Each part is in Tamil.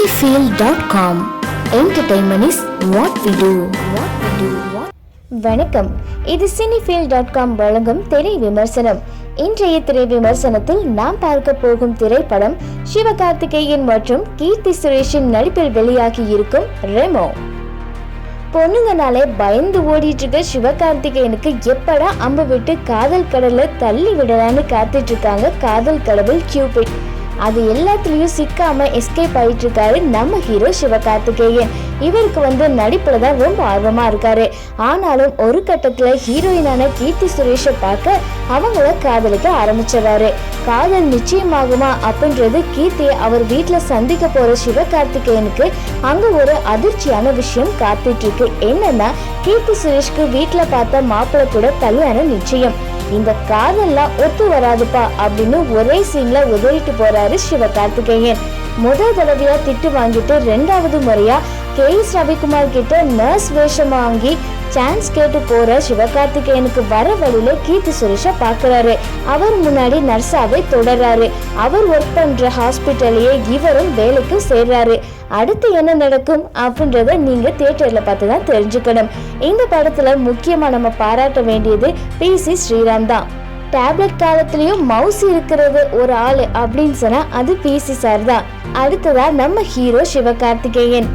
cinefield.com entertainment is what we do. What we do. வணக்கம். இது சினிஃபீல் டாட் காம் வழங்கும் திரை விமர்சனம். இன்றைய திரை விமர்சனத்தில் நாம் பார்க்க போகும் திரைப்படம் சிவகார்த்திகேயன் மற்றும் கீர்த்தி சுரேஷின் நடிப்பில் வெளியாகி இருக்கும் ரெமோ. பொண்ணுங்கனாலே பயந்து ஓடிட்டு இருக்க சிவகார்த்திகேயனுக்கு எப்படா அம்பு விட்டு காதல் கடல்ல தள்ளி விடலான்னு காத்துட்டு இருக்காங்க காதல் கடவுள் கியூபிட். அது எல்லாத்துலயும் சிக்காம எஸ்கேப் ஆயிட்டு இருக்காரு நம்ம ஹீரோ சிவகார்த்திகேயன். இவருக்கு வந்து நடிப்பில் தான் ரொம்ப ஆர்வமா இருக்காரு. ஆனாலும் ஒரு கட்டத்துல ஹீரோயினான கீர்த்தி சுரேஷை பார்க்க அவங்கள காதலிக்க ஆரம்பிச்சிடறாரு. காதல் நிச்சயமாகுமா அப்படின்றது கீர்த்தியை அவர் வீட்டுல சந்திக்க போற சிவகார்த்திகேயனுக்கு அங்க ஒரு அதிர்ச்சியான விஷயம் காத்துட்டு இருக்கு. என்னன்னா கீர்த்தி சுரேஷ்க்கு வீட்டில் பார்த்த மாப்பிள்ளை கூட கல்யாணம் நிச்சயம். இந்த காதெல்லாம் ஒத்து வராதுப்பா அப்படின்னு ஒரே சீன்ல உதறிட்டு போறாரு சிவகார்த்திகேயன். முதல் தடவையா திட்டு வாங்கிட்டு ரெண்டாவது முறையா கே எஸ் ரவிக்குமார் கிட்ட நர்ஸ் வேஷம் வாங்கி சான்ஸ் கேட்டு போற சிவகார்த்திகேயனுக்கு வர வழியில கீர்த்தி சுரேஷ பாக்குறாரு அவர் முன்னாடி நர்ஸாவே தொடர்றாரு. அவர் ஒர்க் பண்ற ஹாஸ்பிட்டல்லையே இவரும் வேலைக்கு சேர்றாரு. அடுத்து என்ன நடக்கும் அப்படின்றத நீங்க தியேட்டர்ல பார்த்து தான் தெரிஞ்சுக்கணும். இந்த படத்துல முக்கியமா நம்ம பாராட்ட வேண்டியது பி சி ஸ்ரீராம் தான். டேப்லெட் காலத்துலயும் மவுஸ் இருக்கிறது ஒரு ஆளு அப்படின்னு சொன்னா அது பிசி சார் தான். அடுத்ததா நம்ம ஹீரோ சிவகார்த்திகேயன்.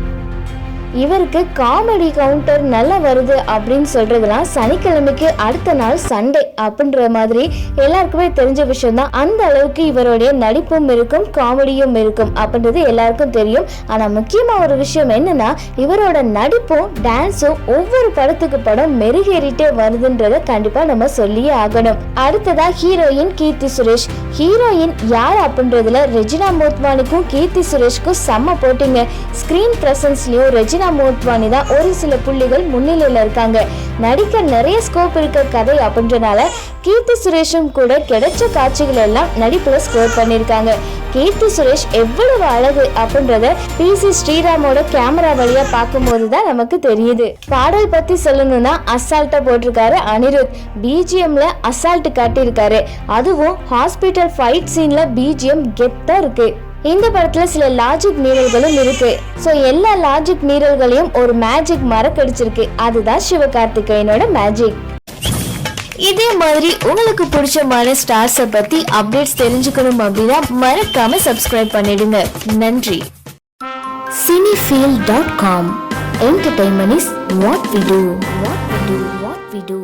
இவருக்கு காமெடி கவுண்டர் நல்லா வருது அப்படின்னு சொல்றதுலாம் சனிக்கிழமைக்கு அடுத்த நாள் சண்டே அப்படின்ற மாதிரி எல்லாருக்குமே தெரிஞ்ச விஷயம் தான் அந்த அளவுக்கு இவருடைய நடிப்பும் இருக்கும் காமெடியும் இருக்கும் அப்படின்றது எல்லாருக்கும் தெரியும். ஆனா முக்கியமா ஒரு விஷயம் என்னன்னா இவரோட நடிப்பும் டான்ஸும் ஒவ்வொரு படத்துக்கு படம் மெருகேறிட்டே வருதுன்றத கண்டிப்பா நம்ம சொல்லியே ஆகணும். அடுத்ததா ஹீரோயின் கீர்த்தி சுரேஷ். ஹீரோயின் யார் அப்படின்றதுல ரெஜினா மோத்வானிக்கும் கீர்த்தி சுரேஷ்க்கும் செம்ம போட்டிங்க. ஸ்க்ரீன் ப்ரெசன்ஸ்லேயும் ரெஜினா மோத்வானி தான் ஒரு சில புள்ளிகள் முன்னிலையில் இருக்காங்க. நடிக்க நிறைய ஸ்கோப் இருக்க கதை அப்படின்றனால கீர்த்தி சுரேஷும் கூட கிடைச்ச காட்சிகள் எல்லாம் நடிப்புல ஸ்கோர் பண்ணியிருக்காங்க. கீர்த்தி சுரேஷ் எவ்வளவு அழகு அப்படின்றத பி சி ஸ்ரீராமோட கேமரா வழியா பார்க்கும்போது தான் நமக்கு தெரியுது. பாடல் பத்தி சொல்லணும்னா அசால்ட்டா போட்டிருக்காரு அனிருத். பிஜிஎம்ல அசால்ட் காட்டியிருக்காரு. அதுவும் ஹாஸ்பிட்டல் ஃபைட் சீன்ல பிஜிஎம் கெத்தா இருக்கு. இந்த படத்துல சில லாஜிக் மீறல்களும் இருக்கு. சோ எல்லா லாஜிக் மீறல்களையும் ஒரு மேஜிக் மறக்கடிச்சிருக்கு. அதுதான் சிவகார்த்திகேயனோட மேஜிக் இதே மாதிரி உங்களுக்கு பிடிச்சமான ஸ்டார்ஸை பத்தி அப்டேட்ஸ் தெரிஞ்சுக்கணும் அப்படின்னா மறக்காம சப்ஸ்கிரைப் பண்ணிடுங்க. நன்றி. Cinefeel dot com entertainment is what we do what we do what we do